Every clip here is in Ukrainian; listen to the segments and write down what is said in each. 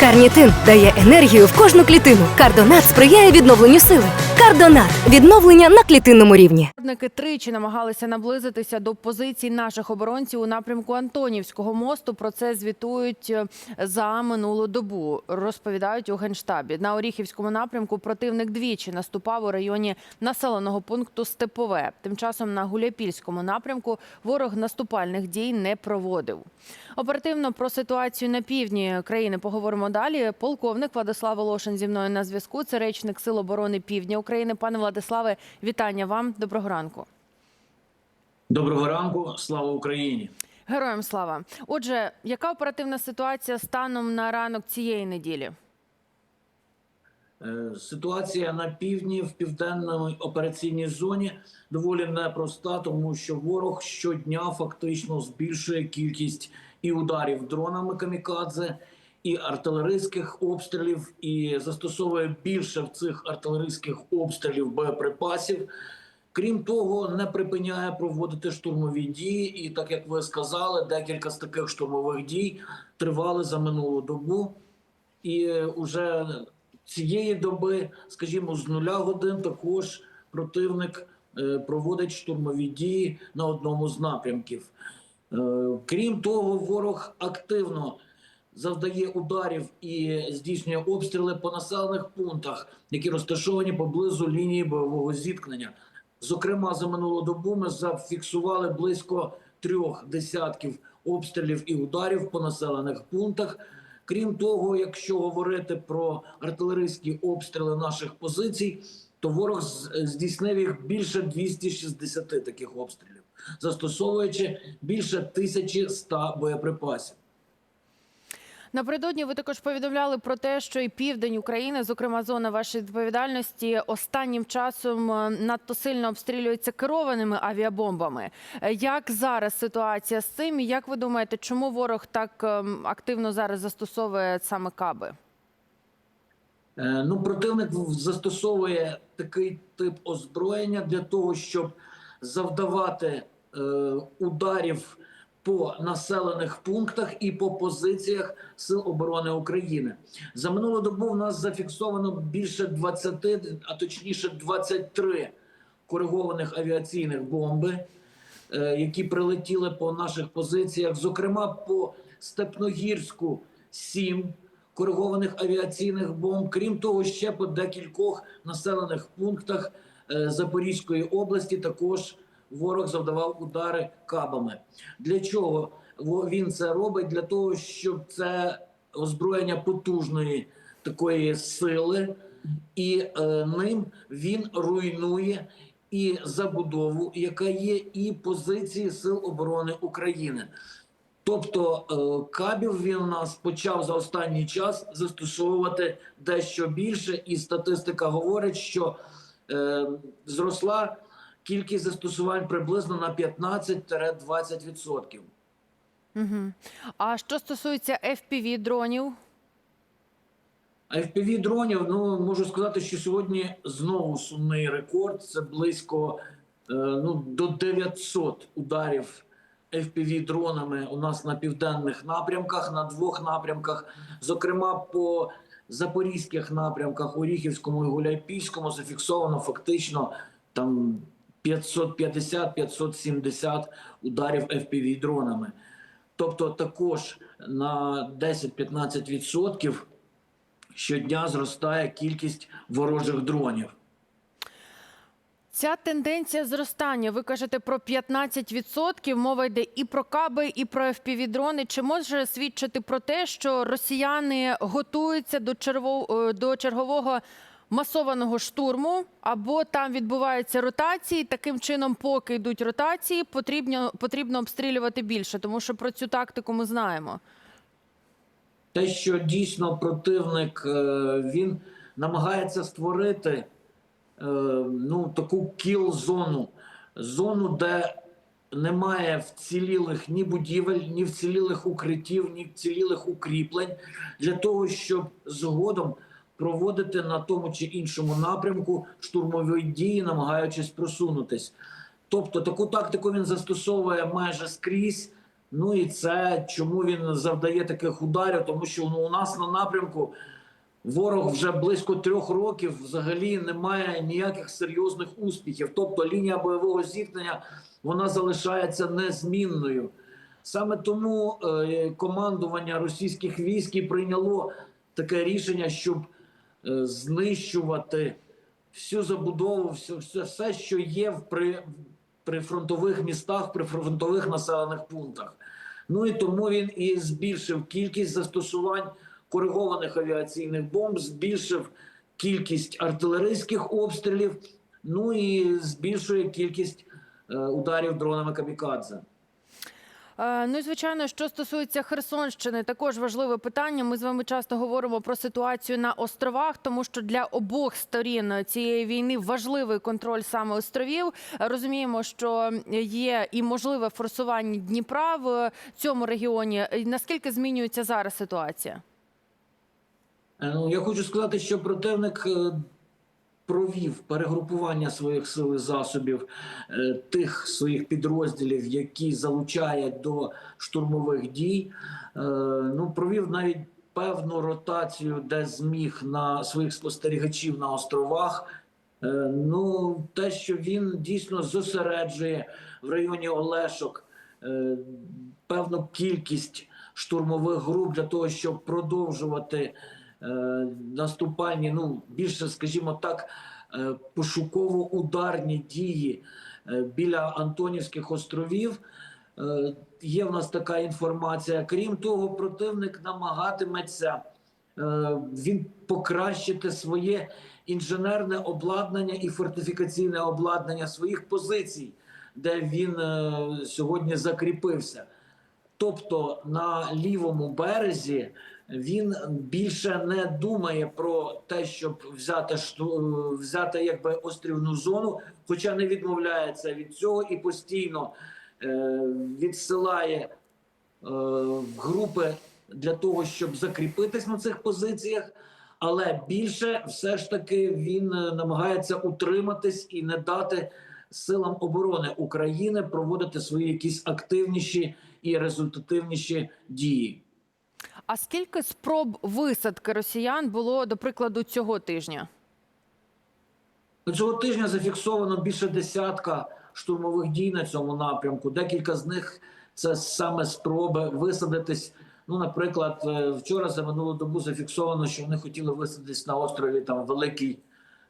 Карнітин дає енергію в кожну клітину. Кардонат сприяє відновленню сили. Кардонат відновлення на клітинному рівні. Загарбники тричі намагалися наблизитися до позицій наших оборонців у напрямку Антонівського мосту. Про це звітують е, за минулу добу. Розповідають у генштабі. На Оріхівському напрямку противник двічі наступав у районі населеного пункту Степове. Тим часом на Гуляпільському напрямку ворог наступальних дій не проводив. Оперативно про ситуацію на півдні країни поговоримо далі. Полковник Владислав Волошин зі мною на зв'язку. Це речник Сил оборони Півдня України. Пане Владиславе, вітання вам. Доброго ранку. Доброго ранку, слава Україні. Героям слава. Отже, яка оперативна ситуація станом на ранок цієї неділі? Е, Ситуація на півдні в південній операційній зоні доволі непроста, тому що ворог щодня фактично збільшує кількість і ударів дронами камікадзе, і артилерійських обстрілів, і застосовує більше в цих артилерійських обстрілів боєприпасів. Крім того, не припиняє проводити штурмові дії. І так як ви сказали, декілька з таких штурмових дій тривали за минулу добу. І уже цієї доби, скажімо, з нуля годин також противник е, проводить штурмові дії на одному з напрямків. Е, Крім того, ворог активно завдає ударів і здійснює обстріли по населених пунктах, які розташовані поблизу лінії бойового зіткнення. Зокрема, за минулу добу ми зафіксували близько трьох десятків обстрілів і ударів по населених пунктах. Крім того, якщо говорити про артилерійські обстріли наших позицій, то ворог здійснив їх більше 260 таких обстрілів, застосовуючи більше 1100 боєприпасів. Напередодні ви також повідомляли про те, що і південь України, зокрема зона вашої відповідальності, останнім часом е, надто сильно обстрілюється керованими авіабомбами. Е, Як зараз ситуація з цим? Як ви думаєте, чому ворог так ем, активно зараз застосовує саме каби? Е, Ну, противник застосовує такий тип озброєння для того, щоб завдавати ударів по населених пунктах і по позиціях Сил оборони України. За минулу добу в нас зафіксовано більше 20, а точніше 23 коригованих авіаційних бомби, е, які прилетіли по наших позиціях, зокрема по Степногірську 7 коригованих авіаційних бомб. Крім того, ще по декількох населених пунктах е, Запорізької області також ворог завдавав удари кабами. Для чого він це робить? Для того, щоб це озброєння потужної такої сили, і е, ним він руйнує і забудову, яка є, і позиції Сил оборони України. Тобто е, кабів він нас почав за останній час застосовувати дещо більше, і статистика говорить, що е, зросла кількість застосувань приблизно на 15-20%. Угу. А що стосується fpv дронів? FPV дронів, ну можу сказати, що сьогодні знову сумний рекорд. Це близько е, ну, до 900 ударів FPV дронами у нас на південних напрямках, на двох напрямках, зокрема по запорізьких напрямках, Оріхівському і Гуляйпільському, зафіксовано фактично там 550-570 ударів FPV дронами. Тобто також на 10-15% щодня зростає кількість ворожих дронів. Ця тенденція зростання, ви кажете про 15%, мова йде і про каби, і про FPV-дрони. Чи може свідчити про те, що росіяни готуються до, е, до чергового масованого штурму, або там відбуваються ротації, таким чином, поки йдуть ротації, потрібно, потрібно обстрілювати більше, тому що про цю тактику ми знаємо. Те, що дійсно противник е, він намагається створити е, ну, таку кіл-зону, зону, де немає вцілілих ні будівель, ні вцілілих укриттів, ні вцілілих укріплень для того, щоб згодом проводити на тому чи іншому напрямку штурмові дії, намагаючись просунутись. Тобто таку тактику він застосовує майже скрізь. Ну і це чому він завдає таких ударів, тому що ну, у нас на напрямку ворог вже близько трьох років взагалі не має ніяких серйозних успіхів. Тобто лінія бойового зіткнення вона залишається незмінною. Саме тому е, командування російських військ прийняло таке рішення, щоб знищувати всю забудову, все, все, все що є в при, при фронтових містах, при фронтових населених пунктах. Ну і тому він і збільшив кількість застосувань коригованих авіаційних бомб, збільшив кількість артилерійських обстрілів, ну і збільшує кількість е, ударів дронами камікадзе. Е, Ну і звичайно, що стосується Херсонщини, також важливе питання. Ми з вами часто говоримо про ситуацію на островах, тому що для обох сторін цієї війни важливий контроль саме островів. Розуміємо, що є і можливе форсування Дніпра в цьому регіоні. Наскільки змінюється зараз ситуація? Е, Ну, я хочу сказати, що противник е, провів перегрупування своїх сил і засобів е, тих своїх підрозділів, які залучає до штурмових дій. Е, Ну, провів навіть певну ротацію, де зміг на своїх спостерігачів на островах. Е, Ну, те, що він дійсно зосереджує в районі Олешок певну кількість штурмових груп для того, щоб продовжувати наступальні, ну більше, скажімо так, е, пошуково-ударні дії е, біля Антонівських островів. Е, Є в нас така інформація. Крім того, противник намагатиметься е, він покращити своє інженерне обладнання і фортифікаційне обладнання своїх позицій, де він е, сьогодні закріпився. Тобто на лівому березі він більше не думає про те, щоб взяти взяти якби острівну зону, хоча не відмовляється від цього і постійно е, відсилає е, групи для того, щоб закріпитись на цих позиціях. Але більше все ж таки він е, намагається утриматись і не дати силам оборони України проводити свої якісь активніші і результативніші дії. А скільки спроб висадки росіян було до прикладу цього тижня? Цього тижня зафіксовано більше десятка штурмових дій на цьому напрямку. Декілька з них це саме спроби висадитись. Ну, наприклад, е, вчора за минулу добу зафіксовано, що вони хотіли висадитись на острові там Великий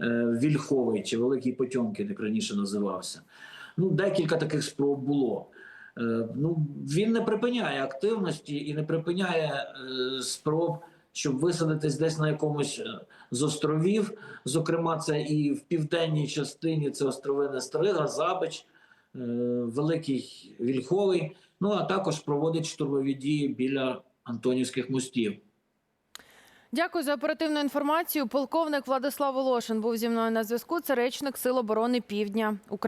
е, Вільховий чи Великий Потьомкін, як раніше називався. Ну, декілька таких спроб було. Е, ну, він не припиняє активності і не припиняє е, спроб, щоб висадитись десь на якомусь е, з островів. Зокрема, це і в південній частині це острови Нестрига, Забич, Великий Вільховий. Ну а також проводить штурмові дії біля Антонівських мостів. Дякую за оперативну інформацію. Полковник Владислав Волошин був зі мною на зв'язку. Це речник Сил оборони Півдня України.